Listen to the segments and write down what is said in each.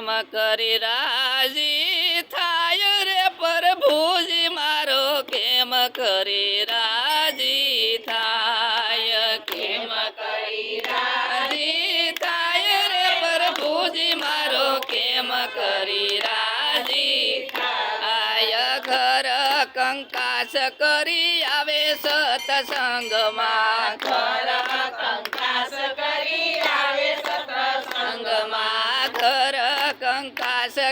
કેમ કરી રાજી થાય રે પ્રભુજી, મારો કેમ કરી રાજી થાય? કેમ કરી રાજી થાય રે પ્રભુજી, મારો કેમ કરી રાજી થાય? ઘર કંકાસ કરી આવે સતસંગમાં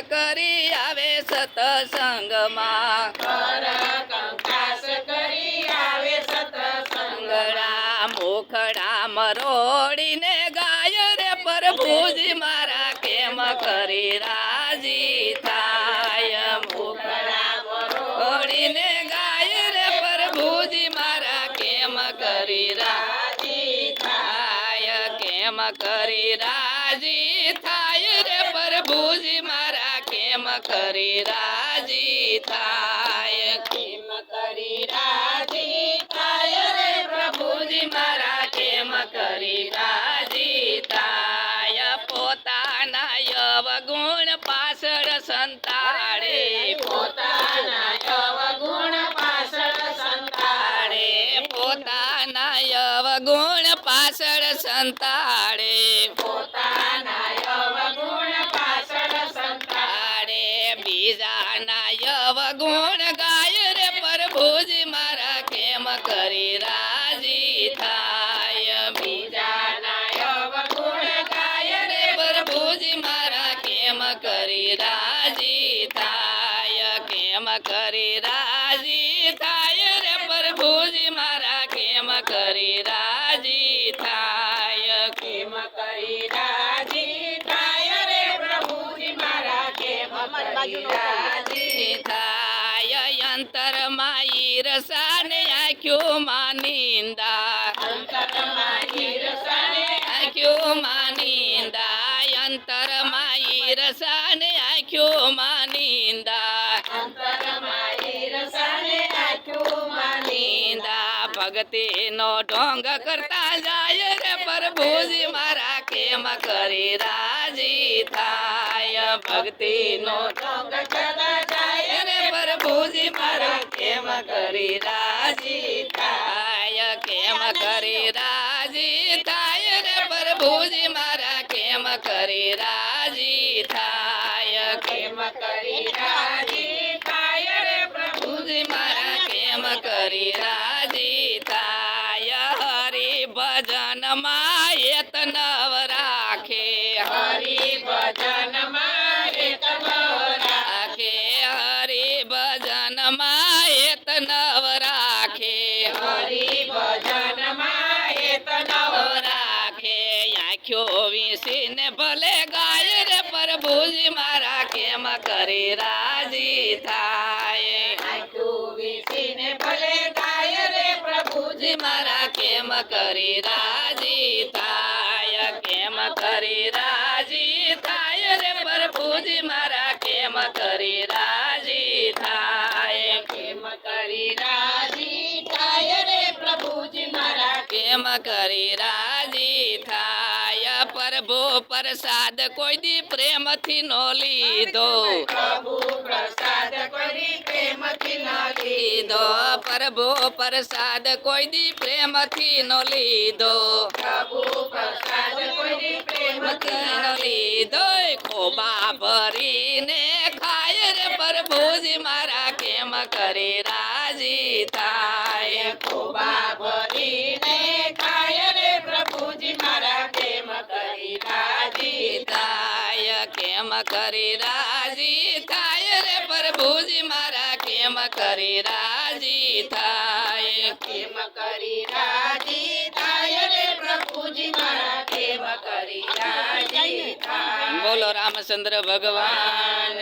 કરી આવે સતસંગમાં. મુખડા મરોડીને ગાય રે પ્રભુજી મારા કેમ કરી રાજી થાય? મોખડા મરોડીને ગાય રે પ્રભુજી મારા કેમ કરી રાજી થાય? કેમ કરી રાજી થાય રે પ્રભુજી મારા કરી રાજી થાય કેમ કરી રાજી થાય રે પ્રભુજી મારા કેમ કરી રાજી થાય પોતાના યવગુણ પાછળ સંતાડે પોતાના અવગુણ પાછળ સંતાડે સંતાડે પોતાના યવગુણ પાછળ સંતાડે પોતાના બીજાના યવગુણ ગાય રે પ્રભુજી મારા કેમ કરી રાજી થાય? બીજાના અવગુણ ગાય રે પ્રભુજી મારા કેમ કરી રાજી થાય? કેમ કરી રાજી થાય રે પ્રભુજી મારા કેમ કરી રાજી થાય? થાય અંતરમાં ઈરસાને આંખ્યું માં નિંદા અંતરમાં ઈર્ષાને આંખ્યું માં નિંદા અંતરમાં ઈરસાને આંખ્યું માં નિંદા ભક્તિનો ઢોંગ કરતા જાય રે પ્રભુજી મારા કેમ કરી રાજી થાય? ભક્તિનો ઢોંગ કરતા જાય રે પ્રભુજી મારા કેમ કરી રાજી થાય? કેમ કરી રાજી થાય રે પ્રભુજી મારા કેમ કરી રાજી થાય? કેમ કરી રાજી થાય રે પ્રભુ પ્રભુજી મારા કેમ કરી રાજી હરિ ભજન રાખે હરિ ભજનમાં એત નવ રાખે હરિ ભજનમાં નવ રાખે આંખ્યો વીસીને ભલે ગાય રે પ્રભુજી મારા કેમ કરી રાજી થાય. આંખું વીસીને ભલે ગાય કરી રાજી થાય. કરી રાજી થાય રે પ્રભુજી મારા કેમ કરી રાજી થાય? કેમ કરી રાજી થાય રે પ્રભુજી મારા કેમ કરી રાજી થાય? પ્રભુ પ્રસાદ કોઈ દી પ્રેમથી નો લીધો. પ્રભુ પ્રસાદ કરી પ્રેમથી લીધો પ્રભુ પ્રસાદ કોઈ દી પ્રેમથી નો લીધો. પ્રભુ પ્રસાદ કોઈ પ્રેમથી ન લીધો ખોબા ભરીને ખાય રે પ્રભુજી મારા કેમ કરી રાજી કરી રાજી થાય રે પ્રભુજી મારા કેમ કરી રાજી થાય? કેમ કરી રાજી થાય રે પ્રભુજી મારા કેમ કરી રાજી થાય બોલો રામચંદ્ર ભગવાન